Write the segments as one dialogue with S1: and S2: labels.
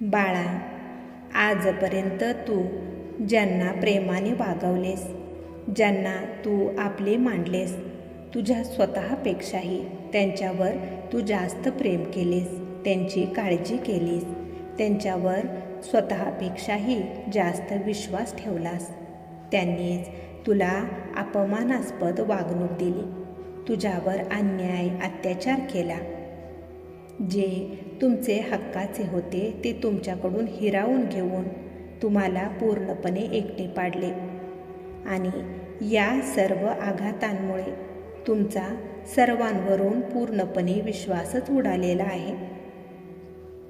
S1: बाळा आजपर्यंत तू ज्यांना प्रेमाने वागवलेस ज्यांना तू आपले मांडलेस तुझ्या स्वतःपेक्षाही त्यांच्यावर तू जास्त प्रेम केलेस त्यांची काळजी केलीस त्यांच्यावर स्वतःपेक्षाही जास्त विश्वास ठेवलास. त्यांनीच तुला अपमानास्पद वागणूक दिली. तुझ्यावर अन्याय अत्याचार केला. जे तुमचे हक्काचे होते ते तुमच्याकडून हिरावून घेऊन तुम्हाला पूर्णपणे एकटे पाडले. आणि या सर्व आघातांमुळे तुमचा सर्वांवरून पूर्णपणे विश्वासच उडालेला आहे.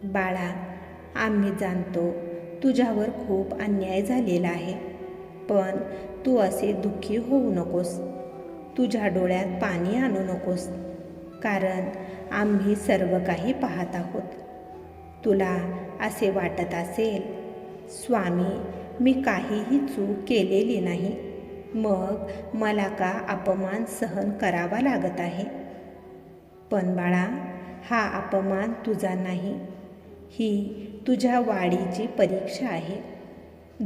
S1: बाळा आम्ही जाणतो तुझ्यावर खूप अन्याय झालेला आहे पण तू असे दुःखी होऊ नकोस. तुझ्या डोळ्यात पाणी आणू नकोस कारण आम्ही सर्व काही पाहत आहोत. तुला असे वाटत असेल स्वामी मी काहीही चूक केलेली नाही. मग मला का अपमान सहन करावा लागत आहे? पण बाळा हा अपमान तुझा नाही. ही तुझ्या वाढीची परीक्षा आहे.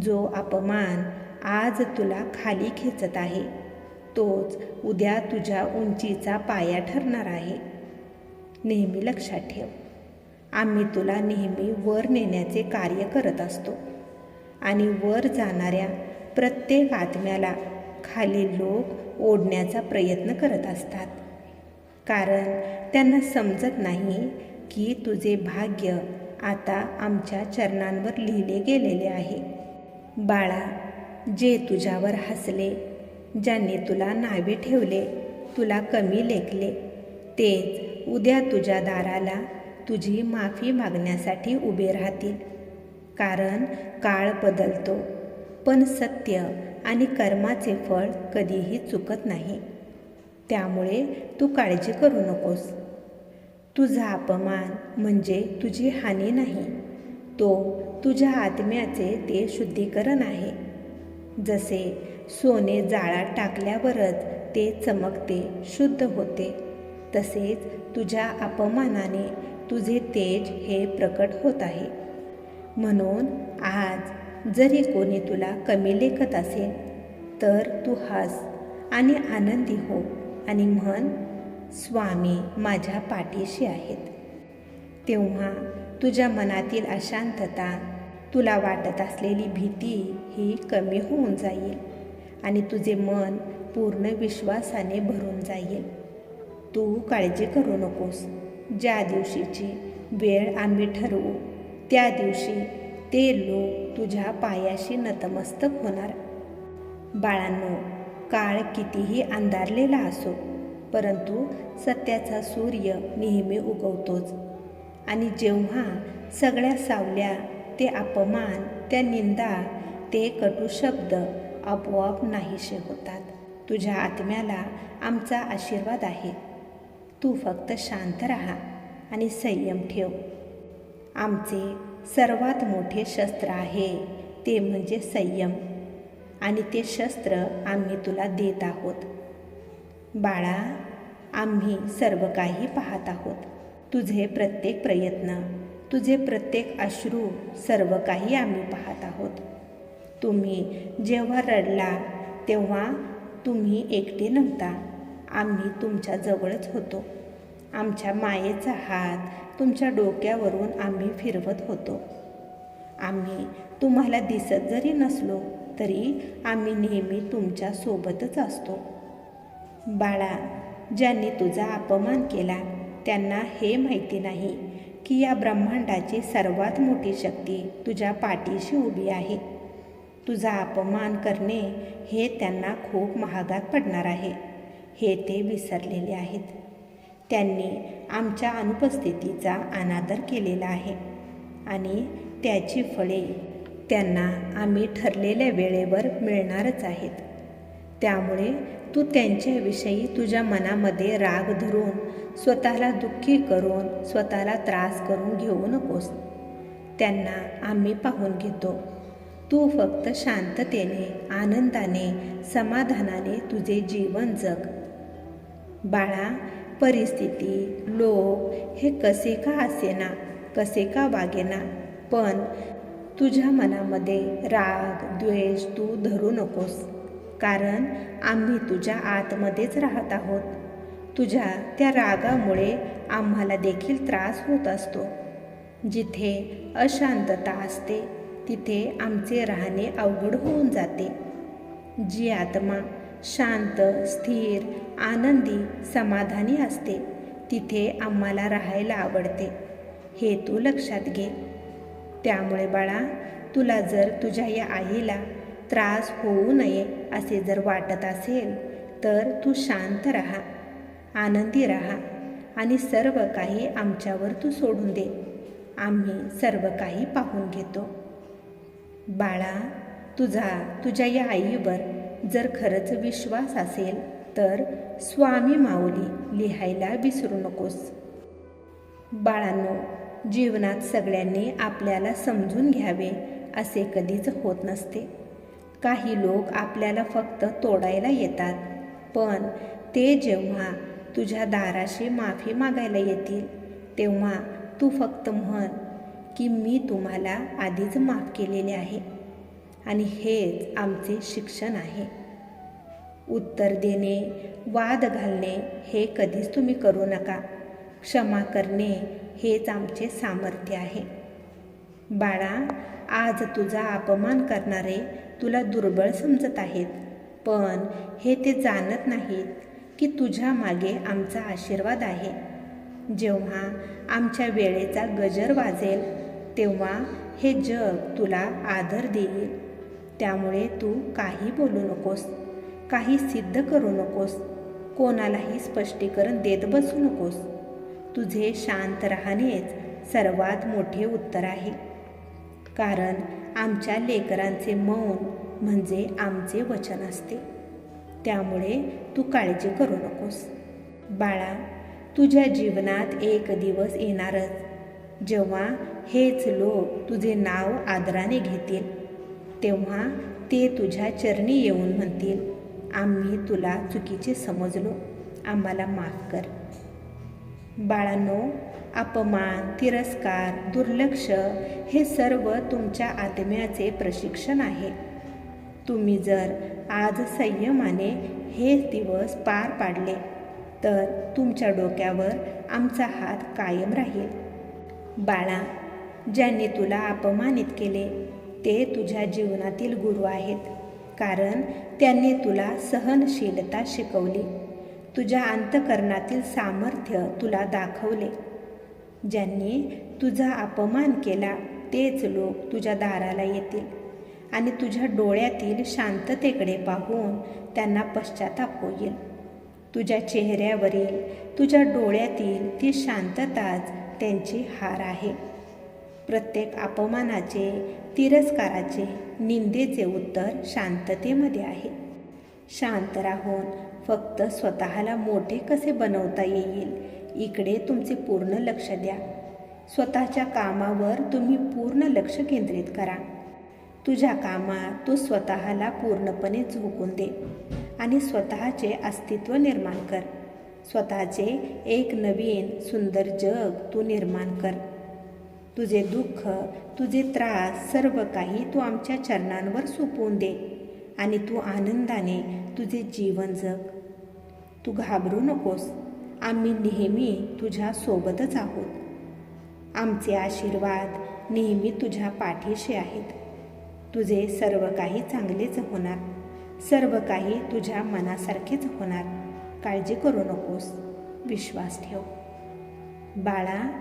S1: जो अपमान आज तुला खाली खेचत आहे तोच उद्या तुझ्या उंचीचा पाया ठरणार आहे. नेहमी लक्षात ठेव. आम्ही तुला नेहमी वर नेण्याचे कार्य करत असतो. आणि वर जाणाऱ्या प्रत्येक आत्म्याला खाली लोक ओढण्याचा प्रयत्न करत असतात. कारण त्यांना समजत नाही की तुझे भाग्य आता आमच्या चरणांवर लिहिले गेलेले आहे. बाळा जे तुझ्यावर हसले ज्यांनी तुला नावे ठेवले तुला कमी लेखले तेच उद्या तुझ्या दाराला तुझी माफी मागण्यासाठी उभे राहतील. कारण काळ बदलतो पण सत्य आणि कर्माचे फळ कधीही चुकत नाही. त्यामुळे तू काळजी करू नकोस. तुझा अपमान म्हणजे तुझी हानी नाही. तो तुझ्या आत्म्याचे ते शुद्धीकरण आहे. जसे सोने जाळात टाकल्यावरच ते चमकते शुद्ध होते. तसेच तुझ्या अपमानाने तुझे तेज हे प्रकट होत आहे. म्हणून आज जरी कोणी तुला कमी लेखत असेल तर तू हस आणि आनंदी हो आणि म्हण स्वामी माझ्या पाठीशी आहेत. तेव्हा तुझ्या मनातील अशांतता तुला वाटत असलेली भीती ही कमी होऊन जाईल आणि तुझे मन पूर्ण विश्वासाने भरून जाईल. तू काळजी करू नकोस. ज्या दिवशीची वेळ आम्ही ठरवू त्या दिवशी ते लोक तुझ्या पायाशी नतमस्तक होणार. बाळांनो काळ कितीही अंधारलेला असो परंतु सत्याचा सूर्य नेहमी उगवतोच. आणि जेव्हा सगळ्या सावल्या ते अपमान त्या निंदा ते कटू शब्द आपोआप नाहीसे होतात. तुझ्या आत्म्याला आमचा आशीर्वाद आहे. तू फक्त शांत राहा आणि संयम ठेव. आमचे सर्वात मोठे शस्त्र आहे ते म्हणजे संयम. आणि ते शस्त्र आम्ही तुला देत आहोत. बाळा आम्ही सर्व काही पाहत आहोत. तुझे प्रत्येक प्रयत्न तुझे प्रत्येक अश्रू सर्व काही आम्ही पाहत आहोत. तुम्ही जेव्हा रडला तेव्हा तुम्ही एकटे नव्हता. आम्ही तुमच्याजवळच होतो. आमच्या मायेचा हात तुमच्या डोक्यावरून आम्ही फिरवत होतो. आम्ही तुम्हाला दिसत जरी नसलो तरी आम्ही नेहमी तुमच्या सोबतच असतो. बाळा ज्यांनी तुझा अपमान केला त्यांना हे माहिती नाही की या ब्रह्मांडाची सर्वात मोठी शक्ती तुझ्या पाठीशी उभी आहे. तुझा अपमान करणे हे त्यांना खूप महागात पडणार आहे. हे ते विसरलेले आहेत. त्यांनी आमच्या अनुपस्थितीचा अनादर केलेला आहे आणि त्याची फळे त्यांना आम्ही ठरलेल्या वेळेवर मिळणारच आहेत. त्यामुळे तू त्यांच्याविषयी तुझ्या मनामध्ये राग धरून स्वतःला दुःखी करून स्वतःला त्रास करून घेऊ नकोस. त्यांना आम्ही पाहून घेतो. तू फक्त शांततेने आनंदाने समाधानाने तुझे जीवन जग बाळा परिस्थिती लोक हे कसे का असेना कसे का वागेना? पण तुझ्या मनामध्ये राग द्वेष तू धरू नकोस. कारण आम्ही तुझ्या आतमध्येच राहत आहोत. तुझ्या त्या रागामुळे आम्हाला देखील त्रास होत असतो. जिथे अशांतता असते तिथे आमचे राहणे अवघड होऊन जाते. जी आत्मा शांत स्थिर आनंदी समाधानी असते. तिथे आम्हाला राहायला आवडते. हे तू लक्षात घे. त्यामुळे बाळा तुला जर तुझ्या या आईला त्रास होऊ नये असे जर वाटत असेल तर तू शांत राहा. आनंदी राहा आणि सर्व काही आमच्यावर तू सोडून दे. आम्ही सर्व काही पाहून घेतो. बाळा तुझा तुझ्या या आईवर जर खरंच विश्वास असेल तर स्वामी माऊली लिहायला विसरू नकोस. बाळांनो जीवनात सगळ्यांनी आपल्याला समजून घ्यावे असे कधीच होत नसते. काही लोक आपल्याला फक्त तोडायला येतात पण ते जेव्हा तुझ्या दाराशी माफी मागायला येतील तेव्हा तू फक्त म्हण की मी तुम्हाला आधीच माफ केलेले आहे आणि हेच आमचे शिक्षण आहे. उत्तर देणे वाद घालणे हे कधीच तुम्ही करू नका. क्षमा करणे हेच आमचे सामर्थ्य आहे. बाळा आज तुझा अपमान करणारे तुला दुर्बळ समजत आहेत. पण हे ते जाणत नाहीत की तुझ्या मागे आमचा आशीर्वाद आहे. जेव्हा आमच्या वेळेचा गजर वाजेल तेव्हा हे जग तुला आदर देईल. त्यामुळे तू काही बोलू नकोस. काही सिद्ध करू नकोस. कोणालाही स्पष्टीकरण देत बसू नकोस. तुझे शांत राहणेच सर्वात मोठे उत्तर आहे. कारण आमच्या लेकरांचे मौन म्हणजे आमचे वचन असते. त्यामुळे तू काळजी करू नकोस. बाळा तुझ्या जीवनात एक दिवस येणारच. जेव्हा हेच लोक तुझे नाव आदराने घेतील तेव्हा ते तुझ्या चरणी येऊन म्हणतील आम्ही तुला चुकीचे समजलो. आम्हाला माफ कर. बाळांनो अपमान तिरस्कार दुर्लक्ष हे सर्व तुमच्या आत्म्याचे प्रशिक्षण आहे. तुम्ही जर आज संयमाने हे दिवस पार पाडले तर तुमच्या डोक्यावर आमचा हात कायम राहील. बाळा ज्यांनी तुला अपमानित केले ते तुझ्या जीवनातील गुरु आहेत. कारण त्यांनी तुला सहनशीलता शिकवली. तुझ्या अंतकरणातील सामर्थ्य तुला दाखवले. ज्यांनी तुझा अपमान केला तेच लोक तुझ्या दाराला येतील आणि तुझ्या डोळ्यातील शांततेकडे पाहून त्यांना पश्चाताप होईल. तुझ्या चेहऱ्यावरील तुझ्या डोळ्यातील ती शांतताच त्यांची हार आहे. प्रत्येक अपमानाचे तिरस्काराचे निंदेचे उत्तर शांततेमध्ये आहे. शांत राहून फक्त स्वतःला मोठे कसे बनवता येईल इकडे तुमचे पूर्ण लक्ष द्या. स्वतःच्या कामावर तुम्ही पूर्ण लक्ष केंद्रित करा. तुझ्या कामात तू स्वतःला पूर्णपणे झोकून दे आणि स्वतःचे अस्तित्व निर्माण कर. स्वतःचे एक नवीन सुंदर जग तू निर्माण कर. तुझे दुःख तुझे त्रास सर्व काही तू आमच्या चरणांवर सोपवून दे आणि तू आनंदाने तुझे जीवन जग. तू घाबरू नकोस. आम्ही नेहमी तुझ्या सोबतच आहोत. आमचे आशीर्वाद नेहमी तुझ्या पाठीशी आहेत. तुझे सर्व काही चांगलेच होणार. सर्व काही तुझ्या मनासारखेच होणार. काळजी करू नकोस. विश्वास ठेव. बाळा